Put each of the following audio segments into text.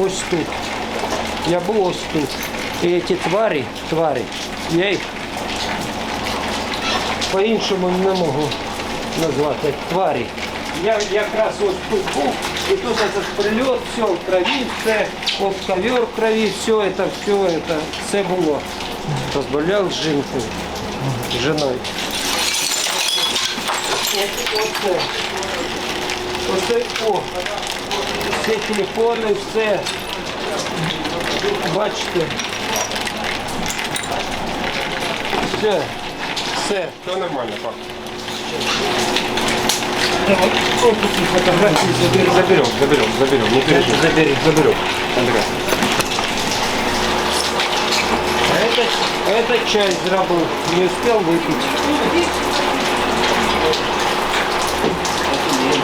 ось тут. Я був ось тут. І ці тварі, тварі, я їх по-іншому не можу назвати тварі. Я якраз ось тут був, і тут этот прильот, все в крові, все, от ковер в крові, все это, все это, все було. Розмовляв з жінкою, з жіною. От- Оце, оце, о, Всі телефони, все. Бачите. Все, все. Все нормально, такие фотографии заберем. Заберем, заберем, заберем. Не переживай. Забери. Заберем. Андрей. А это, а это чай забыл, не успел выпить.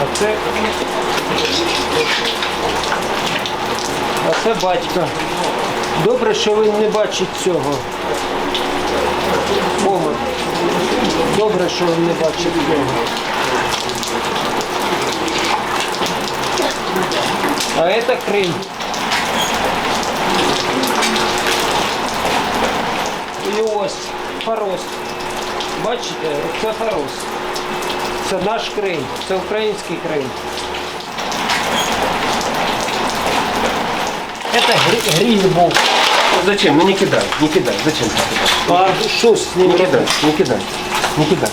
А це, а це батька. Добре, що він не бачить цього. Помер. Добре, що він не бачить цього. А это Крым. І ось Фарос. Бачите, це Фарос. Це наш Крим, це український Крим. Грі- гриль був. Зачем? Ну не кидай, не кидай. Зачем ты кидай? А що з ним Не кидай, не кидай, не кидай.